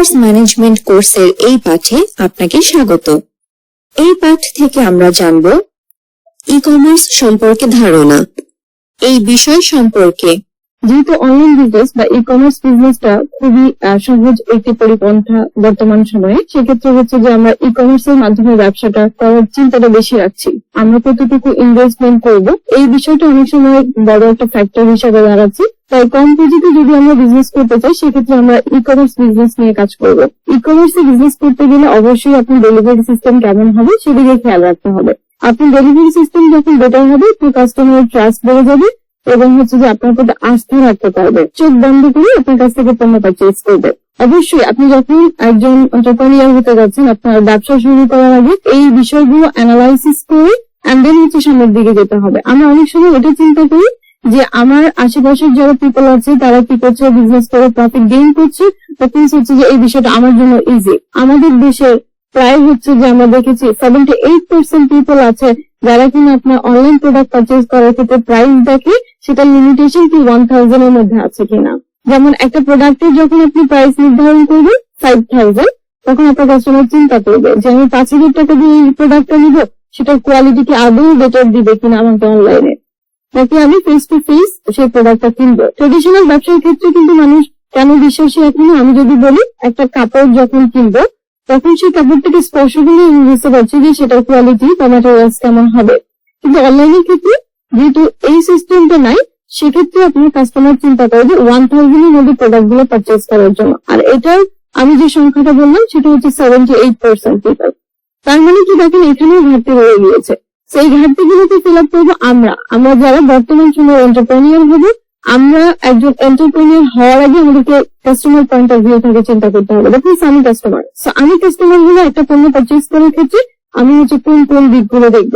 Commerce management কোর্সের এই পাঠে আপনাকে স্বাগত। এই পাঠ থেকে আমরা জানব ই কমার্স সম্পর্কে ধারণা। এই বিষয় সম্পর্কে যেহেতু অনলাইন বিজনেস বা ই কমার্স বিজনেসটা খুবই সহজ একটি পরিপন্থা বর্তমান সময়ে, সেক্ষেত্রে হচ্ছে যে আমরা ই কমার্স এর মাধ্যমে ব্যবসাটা করার চিন্তাটা বেশি রাখছি। আমরা কতটুকু ইনভেস্টমেন্ট করব, এই বিষয়টা অনেক সময় বড় একটা ফ্যাক্টর হিসেবে দাঁড়াচ্ছে। তাই কম পুঁজিতে যদি আমরা বিজনেস করতে চাই, সেক্ষেত্রে আমরা ই কমার্স বিজনেস নিয়ে কাজ করব। ই কমার্সে বিজনেস করতে গেলে অবশ্যই আপনি ডেলিভারি সিস্টেম কেমন হবে, সেদিকে খেয়াল রাখতে হবে। আপনি ডেলিভারি সিস্টেম যখন বেটার হবে তো কাস্টমার ট্রাস্ট বেড়ে যাবে এবং হচ্ছে যে আপনার প্রতি আস্থা রাখতে পারবে। চোখ বন্ধ করে আপনার কাছ থেকে পণ্য পারচেজ করবে। অবশ্যই আপনি যখন একজন এন্টারপ্রেনিয়ার হতে যাচ্ছেন, আপনার ব্যবসা শুরু করার আগে এই বিষয়গুলো অ্যানালাইসিস করে অ্যান্ড দেন হচ্ছে সামনের দিকে যেতে হবে। আমরা অনেক সময় এটা চিন্তা করি যে আমার আশেপাশের যারা পিপল আছে, তারা কি করছে? বিজনেস করে প্রফিট গেইন করছে? তখন হচ্ছে যে এই বিষয়টা আমার জন্য ইজি আমাদের দেশের প্রায় হচ্ছে যে আমরা দেখেছি সেভেন্টি এইট পার্সেন্ট পিপল আছে যারা কিনা আপনার অনলাইন প্রোডাক্ট পারচেজ করার ক্ষেত্রে প্রাইস দেখে সেটা লিমিটেশন কি ওয়ান থাউজেন্ড এর মধ্যে আছে কিনা। যেমন একটা প্রোডাক্টের যখন আপনি প্রাইস নির্ধারণ করবেন ফাইভ থাউজেন্ড তখন আপনার কাস্টমার চিন্তা করবে যে আমি পাঁচ হাজার টাকা দিয়ে এই প্রোডাক্টটা নিব, সেটার কোয়ালিটি কি আদৌ বেটার দিবে কিনা আমাকে অনলাইনে নাকি আমি ফেস টু ফেস সেই প্রোডাক্টটা কিনবো? ট্রেডিশনাল ব্যবসার ক্ষেত্রে কিন্তু মানুষ কেন বিশ্বাসী এখনও আমি যদি বলি, একটা কাপড় যখন কিনবো তখন সেই কাপড়টাকে স্পর্শ করলে আমি বুঝতে পারছি যে সেটার কোয়ালিটি বা ম্যাটেরিয়ালস কেমন হবে। কিন্তু অনলাইনের ক্ষেত্রে যেহেতু এই সিস্টেমটা নাই, সেক্ষেত্রে আপনার কাস্টমার চিন্তা করবে ওয়ান থাউজেন্ড এর মধ্যে প্রোডাক্টগুলো পারচেস করার জন্য। আর এটার আমি যে সংখ্যাটা বললাম, সেটা হচ্ছে সেভেন্টি এইট পার্সেন্ট পিপল তার মানে কি দেখেন, এখানেও ঘাটতি রয়ে গিয়েছে। সেই ঘাটতি গুলোকে ফিল আপ করব আমরা। আমরা যারা বর্তমান সময়ে এন্টারপ্রেনিয়ার হব আমরা একজন এন্টারপ্রেনিয়ার হওয়ার আগে আমাদেরকে কাস্টমার পয়েন্ট অফ ভিউ থেকে চিন্তা করতে হবে। দেখুন আমি কাস্টমার আমি কাস্টমার হলে একটা পণ্য পারচেস করার ক্ষেত্রে আমি হচ্ছে কোন কোন দিকগুলো দেখব?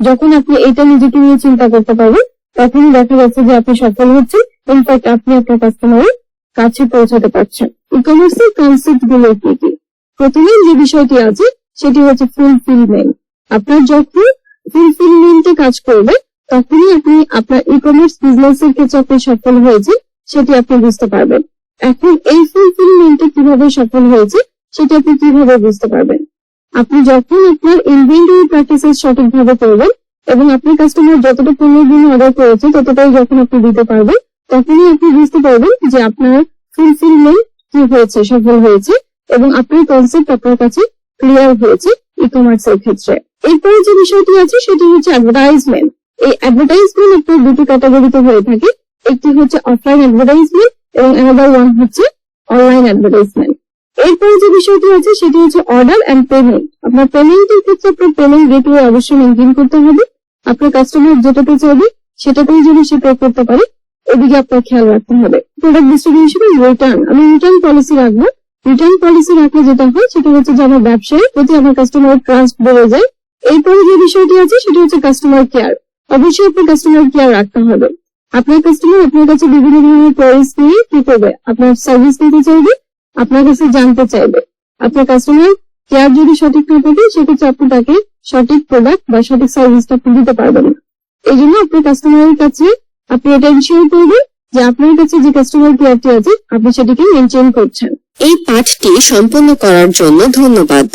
যখন আপনি এটা নিজেকে নিয়ে চিন্তা করতে পারবেন, তখনই দেখা যাচ্ছে যে আপনি সফল হচ্ছেন। ইনফ্যাক্ট আপনি আপনার কাস্টমারের কাছে পৌঁছাতে পারছেন। ই কমার্সের কনসেপ্টগুলো কি কি? প্রথমে যে বিষয়টি আছে, সেটি হচ্ছে ফুলফিলমেন্ট আপনার যখন ফুলফিলমেন্টে কাজ করবে তখনই আপনি আপনার ই কমার্স বিজনেস এর ক্ষেত্রে আপনি সফল হয়েছে সেটি আপনি বুঝতে পারবেন। এখন এই ফুলফিলমেন্টে কীভাবে সফল হয়েছে, সেটি আপনি কীভাবে বুঝতে পারবেন? আপনি যখন আপনার ইনভেন্টরি প্র্যাকটিসেস সঠিকভাবে করবেন এবং আপনার কাস্টমার যতটা জন্য অর্ডার করেছে, ততটাই যখন আপনি দিতে পারবেন, তখনই আপনি বুঝতে পারবেন যে আপনার ফুলফিলমেন্ট কি হয়েছে, সফল হয়েছে এবং আপনার কনসেপ্ট আপনার কাছে ক্লিয়ার হয়েছে ই কমার্স এর ক্ষেত্রে। এরপরে যে বিষয়টি আছে, সেটি হচ্ছে অ্যাডভার্টাইজমেন্ট এই অ্যাডভার্টাইজমেন্ট আপনার দুটি ক্যাটাগরিতে হয়ে থাকে। একটি হচ্ছে অফলাইন অ্যাডভার্টাইজমেন্ট এবং অ্যানাদার ওয়ান হচ্ছে অনলাইন অ্যাডভার্টাইজমেন্ট এরপরে যে বিষয়টি আছে সেটি হচ্ছে অর্ডার অ্যান্ড পেমেন্ট আপনার পেমেন্টের ক্ষেত্রে আপনার পেমেন্ট গেটওয়ে অবশ্যই মেনটেন করতে হবে। আপনার কাস্টমার যেটাতে চাইবে, সেটাতেই যেন সে পে করতে পারে। এদিকে আপনার খেয়াল রাখতে হবে। প্রোডাক্ট ডিস্ট্রিবিউশন রিটার্ন আমি রিটার্ন পলিসি রাখব। রিটার্ন পলিসি রাখলে যেটা হয়, সেটা হচ্ছে যে আমার ব্যবসায়ী প্রতি আমার কাস্টমারের ট্রাস্ট বেড়ে যায়। এরপরে যে বিষয়টি আছে, সেটা হচ্ছে কাস্টমার কেয়ার অবশ্যই আপনার কাস্টমার কেয়ার রাখতে হবে। আপনার কাস্টমার আপনার কাছে বিভিন্ন ধরনের কোয়ারিজ নিয়ে কি করবে? আপনার সার্ভিস নিতে চাইবে, আপনার কাছে জানতে চাইবে। আপনার কাস্টমার কেয়ার যদি সঠিক না থাকে, সেক্ষেত্রে আপনি তাকে সঠিক প্রোডাক্ট বা সঠিক সার্ভিসটা আপনি দিতে পারবেন না। এই জন্য আপনার কাস্টমারের কাছে আপনি এটা ইনশিওর করবেন যে আপনার কাছে যে কাস্টমার কেয়ারটি আছে, আপনি সেটিকে মেনটেন করছেন। এই পাঠটি সম্পন্ন করার জন্য ধন্যবাদ।